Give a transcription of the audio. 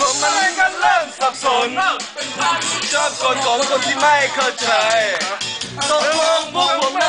ผมมันก็เริ่มสับสนชอบกลของคนที่ไม่เข้าใจตกลงพวกผม